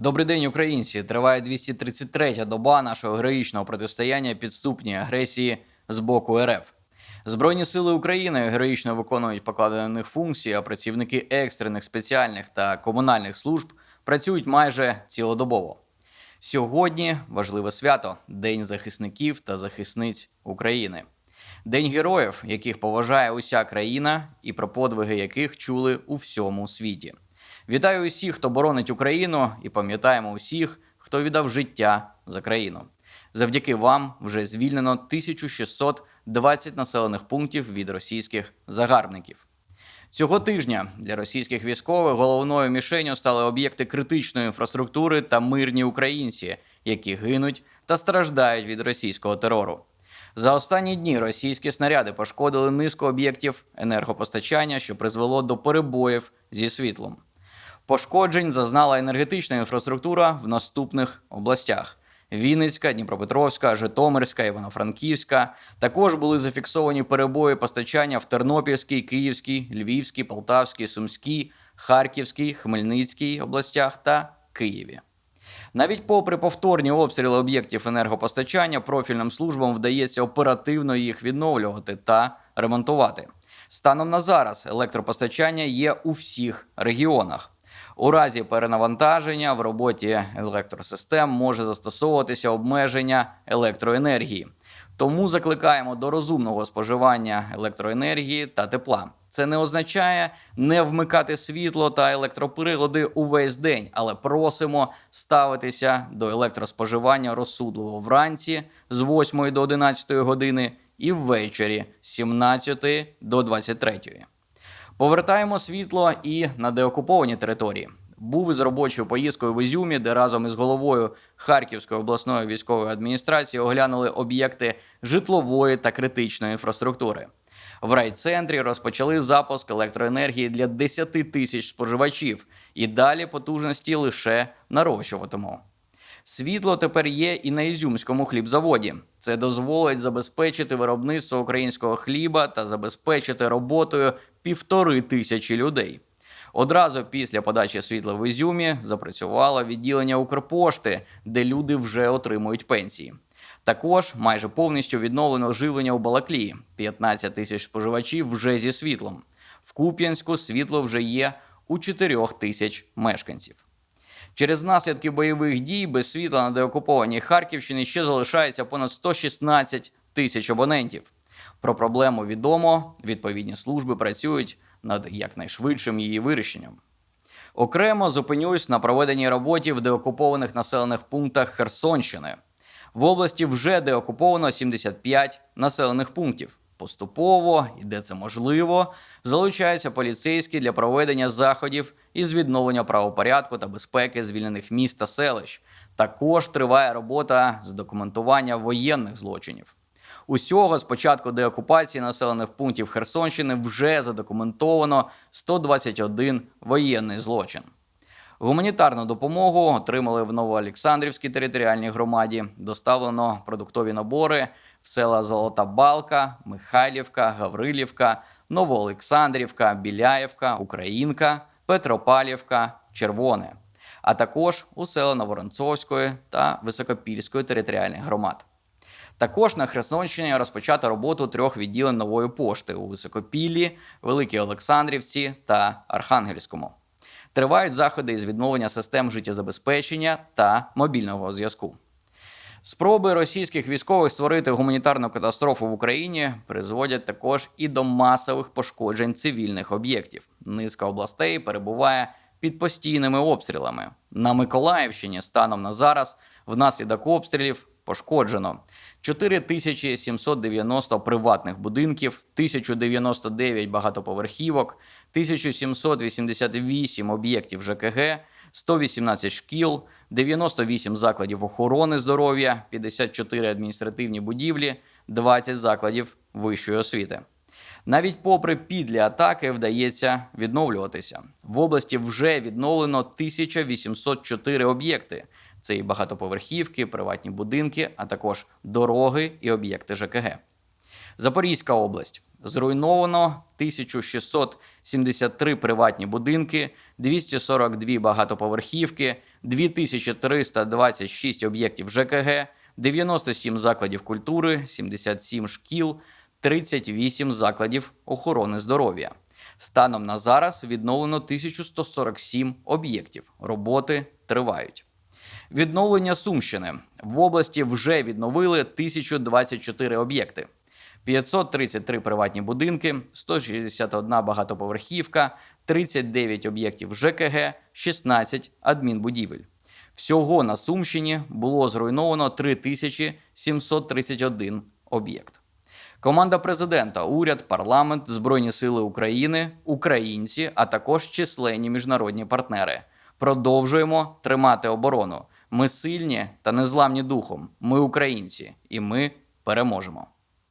Добрий день, українці! Триває 233-я доба нашого героїчного протистояння підступній агресії з боку РФ. Збройні сили України героїчно виконують покладені на них функції, а працівники екстрених спеціальних та комунальних служб працюють майже цілодобово. Сьогодні важливе свято День захисників та захисниць України. День героїв, яких поважає уся країна, і про подвиги яких чули у всьому світі. Вітаю усіх, хто боронить Україну, і пам'ятаємо усіх, хто віддав життя за країну. Завдяки вам вже звільнено 1620 населених пунктів від російських загарбників. Цього тижня для російських військових головною мішенью стали об'єкти критичної інфраструктури та мирні українці, які гинуть та страждають від російського терору. За останні дні російські снаряди пошкодили низку об'єктів енергопостачання, що призвело до перебоїв зі світлом. Пошкоджень зазнала енергетична інфраструктура в наступних областях: Вінницька, Дніпропетровська, Житомирська, Івано-Франківська. Також були зафіксовані перебої постачання в Тернопільській, Київській, Львівській, Полтавській, Сумській, Харківській, Хмельницькій областях та Києві. Навіть попри повторні обстріли об'єктів енергопостачання, профільним службам вдається оперативно їх відновлювати та ремонтувати. Станом на зараз електропостачання є у всіх регіонах. У разі перенавантаження в роботі електросистем може застосовуватися обмеження електроенергії. Тому закликаємо до розумного споживання електроенергії та тепла. Це не означає не вмикати світло та електроприлади увесь день, але просимо ставитися до електроспоживання розсудливо вранці з 8 до 11 години і ввечері з 17 до 23. Повертаємо світло і на деокуповані території. Був із робочою поїздкою в Ізюмі, де разом із головою Харківської обласної військової адміністрації оглянули об'єкти житлової та критичної інфраструктури. В райцентрі розпочали запуск електроенергії для 10 тисяч споживачів, і далі потужності лише нарощуватиму. Світло тепер є і на ізюмському хлібзаводі. Це дозволить забезпечити виробництво українського хліба та забезпечити роботою півтори тисячі людей. Одразу після подачі світла в Ізюмі запрацювало відділення Укрпошти, де люди вже отримують пенсії. Також майже повністю відновлено живлення у Балаклії. 15 тисяч споживачів вже зі світлом. В Куп'янську світло вже є у 4 тисяч мешканців. Через наслідки бойових дій без світла на деокупованій Харківщині ще залишається понад 116 тисяч абонентів. Про проблему відомо, відповідні служби працюють над якнайшвидшим її вирішенням. Окремо зупинюсь на проведеній роботі в деокупованих населених пунктах Херсонщини. В області вже деокуповано 75 населених пунктів. Поступово, і де це можливо, залучаються поліцейські для проведення заходів із відновлення правопорядку та безпеки звільнених міст та селищ. Також триває робота з документування воєнних злочинів. Усього з початку деокупації населених пунктів Херсонщини вже задокументовано 121 воєнний злочин. Гуманітарну допомогу отримали в Новоолександрівській територіальній громаді. Доставлено продуктові набори села Золота Балка, Михайлівка, Гаврилівка, Новоолександрівка, Біляєвка, Українка, Петропалівка, Червоне, а також у села Новоронцовської та Високопільської територіальних громад. Також на Херсонщині розпочато роботу трьох відділень нової пошти у Високопіллі, Великій Олександрівці та Архангельському. Тривають заходи із відновлення систем життєзабезпечення та мобільного зв'язку. Спроби російських військових створити гуманітарну катастрофу в Україні призводять також і до масових пошкоджень цивільних об'єктів. Низка областей перебуває під постійними обстрілами. На Миколаївщині станом на зараз внаслідок обстрілів пошкоджено 4790 приватних будинків, 1099 багатоповерхівок, 1788 об'єктів ЖКГ, 118 шкіл, 98 закладів охорони здоров'я, 54 адміністративні будівлі, 20 закладів вищої освіти. Навіть попри підлі атаки вдається відновлюватися. В області вже відновлено 1804 об'єкти. Це і багатоповерхівки, приватні будинки, а також дороги і об'єкти ЖКГ. Запорізька область. Зруйновано 1673 приватні будинки, 242 багатоповерхівки, 2326 об'єктів ЖКГ, 97 закладів культури, 77 шкіл, 38 закладів охорони здоров'я. Станом на зараз відновлено 1147 об'єктів. Роботи тривають. Відновлення Сумщини в області вже відновили 1024 об'єкти. 533 приватні будинки, 161 багатоповерхівка, 39 об'єктів ЖКГ, 16 адмінбудівель. Всього на Сумщині було зруйновано 3731 об'єкт. Команда президента, уряд, парламент, Збройні Сили України, українці, а також численні міжнародні партнери. Продовжуємо тримати оборону. Ми сильні та незламні духом. Ми українці, і ми переможемо.